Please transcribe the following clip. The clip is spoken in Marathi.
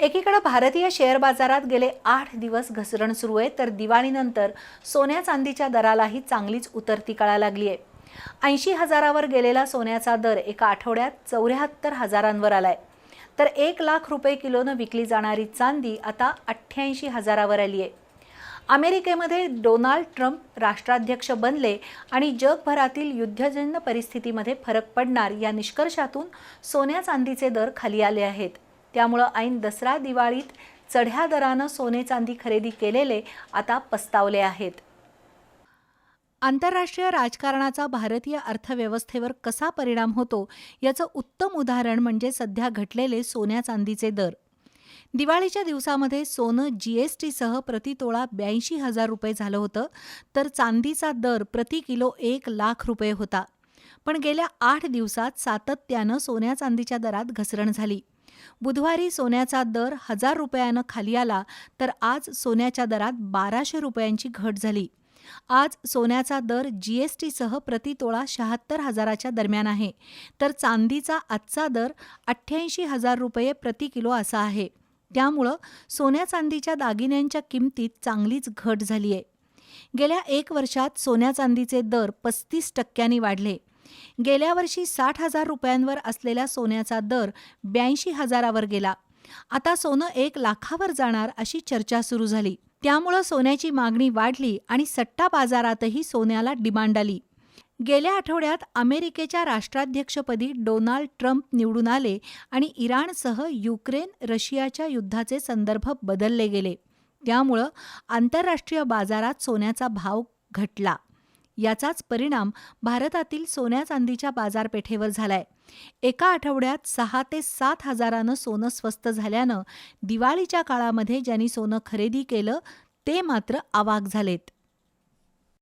एकीकडे भारतीय शेअर बाजारात गेले आठ दिवस घसरण सुरू आहे तर दिवाळीनंतर सोन्या चांदीच्या दरालाही चांगलीच उतरती कळा लागली आहे. ऐंशी हजारावर गेलेला सोन्याचा दर एका आठवड्यात चौऱ्याहत्तर हजारांवर आलाय. तर एक लाख रुपये किलोनं विकली जाणारी चांदी आता अठ्ठ्याऐंशी हजारावर आली आहे. अमेरिकेमध्ये डोनाल्ड ट्रम्प राष्ट्राध्यक्ष बनले आणि जगभरातील युद्धजन्य परिस्थितीमध्ये फरक पडणार या निष्कर्षातून सोन्या चांदीचे दर खाली आले आहेत. त्यामुळं ऐन दसरा दिवाळीत चढ्या दरानं सोने चांदी खरेदी केलेले आता पस्तावले आहेत. आंतरराष्ट्रीय राजकारणाचा भारतीय अर्थव्यवस्थेवर कसा परिणाम होतो याचं उत्तम उदाहरण म्हणजे सध्या घटलेले सोन्या चांदीचे दर. दिवाळीच्या दिवसामध्ये सोनं जी एस टीसह प्रतितोळा ब्याऐंशी हजार रुपये झालं होतं तर चांदीचा दर प्रति किलो एक लाख रुपये होता. पण गेल्या आठ दिवसात सातत्यानं सोन्या चांदीच्या दरात घसरण झाली. बुधवारी सोन्याचा दर हजार रुपयानं खाली आला तर आज सोन्याच्या दरात बाराशे रुपयांची घट झाली. आज सोन्याचा दर जीएसटीसह प्रतितोळा शहात्तर हजाराच्या दरम्यान आहे तर चांदीचा आजचा दर अठ्ठ्याऐंशी हजार रुपये प्रति किलो असा आहे. त्यामुळं सोन्या चांदीच्या दागिन्यांच्या किमतीत चांगलीच घट झाली आहे गेल्या एक वर्षात सोन्या चांदीचे दर पस्तीस टक्क्यांनी वाढले. गेल्या वर्षी साठ हजार रुपयांवर असलेला सोन्याचा दर ब्याऐंशी हजारावर गेला. आता सोनं एक लाखावर जाणार अशी चर्चा सुरू झाली. त्यामुळं सोन्याची मागणी वाढली आणि सट्टा बाजारातही सोन्याला डिमांड आली. गेल्या आठवड्यात अमेरिकेच्या राष्ट्राध्यक्षपदी डोनाल्ड ट्रम्प निवडून आले आणि इराणसह युक्रेन रशियाच्या युद्धाचे संदर्भ बदलले गेले. त्यामुळं आंतरराष्ट्रीय बाजारात सोन्याचा भाव घटला. याचाच परिणाम भारतातील सोन्या चांदीच्या बाजारपेठेवर झालाय. एका आठवड्यात सहा ते सात हजारानं सोनं स्वस्त झाल्यानं दिवाळीच्या काळामध्ये ज्यांनी सोनं खरेदी केलं ते मात्र अवाक झालेत.